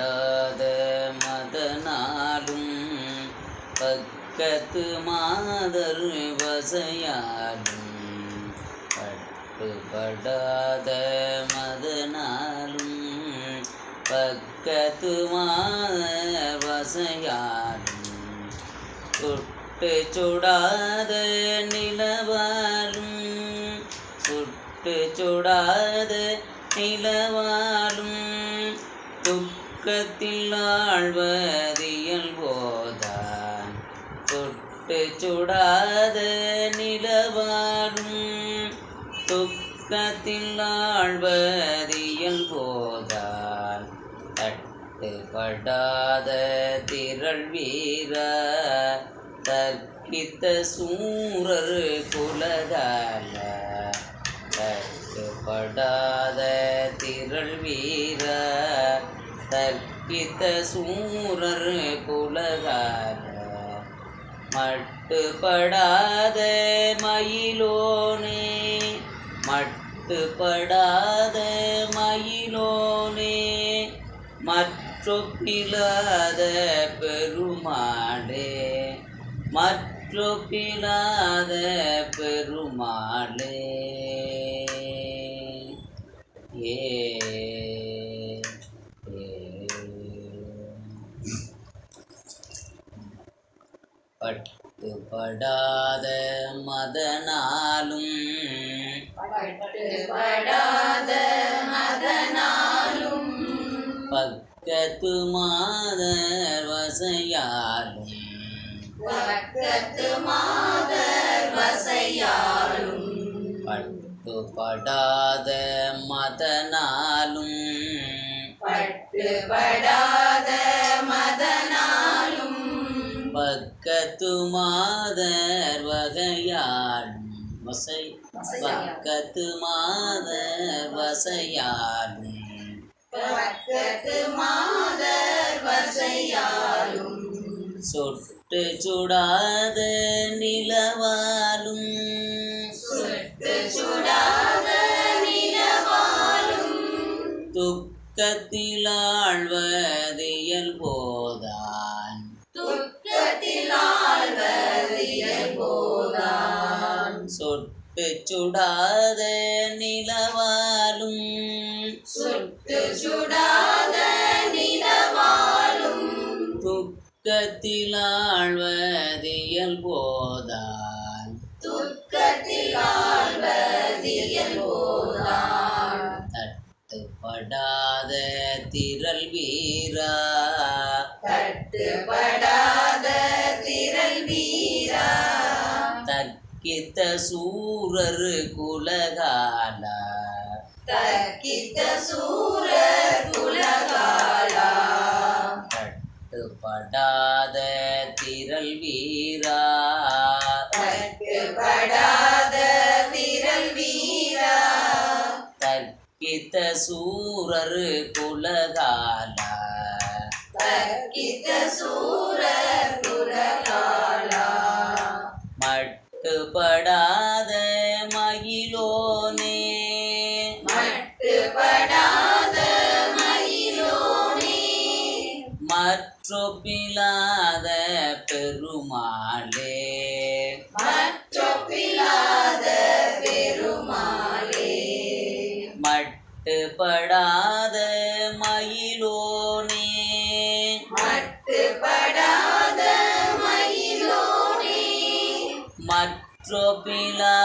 படாத மதனாலும் பக்கத்து மாதர் வசையாலும் பட்டுப்படாத மதனாலும் பக்கத்து மாதர் வசையாலும் சுட்டு சுடாத நிலவாலும் சுட்டு சுடாத நிலவாலும் துக்க ஒழுக்கத்தில் ஆழ்வதியல் போதான். தொட்டு சுடாத நிலவாரும் துக்கத்தில் ஆழ்வதியல் போதான். தட்டுப்படாத திரள் வீர தர்க்கித்த சூரர் குலதால தட்டுப்படாத திரள் வீர தர்க்கித்த சூரர் குலகார மட்டுப்படாத மயிலோனே மட்டுப்படாத மயிலோனே மற்றொப்பிலாத பெருமாளே மற்றொப்பிலாத பெருமாளே. பட்டுப்படாத மதனாலும் பட்டுப்படாத மதனாலும் பக்கத்து மாதர் வசையாலும் பக்கத்து மாதர் வசையாலும் பட்டுப்படாத மதனாலும் பட்டுப்படாத மதனாலும் மாதர் வகையாலும் வசை பக்கத்து மாதர் வசையாலும் பக்கத்து மாதர் வசையாலும் சொட்டு சுடாத நிலவாலும் சுட்டு சுடாத நிலவாலும் துக்கத்தில் ஆழ்வதியல் சுடாத நிலவாலும் சுட்டு சுடாத நிலவாலும் துக்கத்தில் ஆழ்வதியல் போதான் துக்கத்தில் ஆழ்வதியல் போதான் தட்டுப்படாத திரள் வீரா. தட்டுப்படாத தர்க்கித்த சூரர் குலகாலா. தர்க்கித்த சூரர் குலகாலா. தட்டுப்படாத திரள் வீரா. தட்டுப்படாத திரள் வீரா. தர்க்கித்த சூரர் குலகாலா. தர்க்கித்த சூரர் குலகாலா. மட்டுப்படாத மகிழோனே. மட்டுப்படாத மயிலோனே மற்றொப்பிலாத பெருமாளே. மற்றொப்பிலாத பெருமாளே. மட்டுப்படாத மற்றொப்பிலாத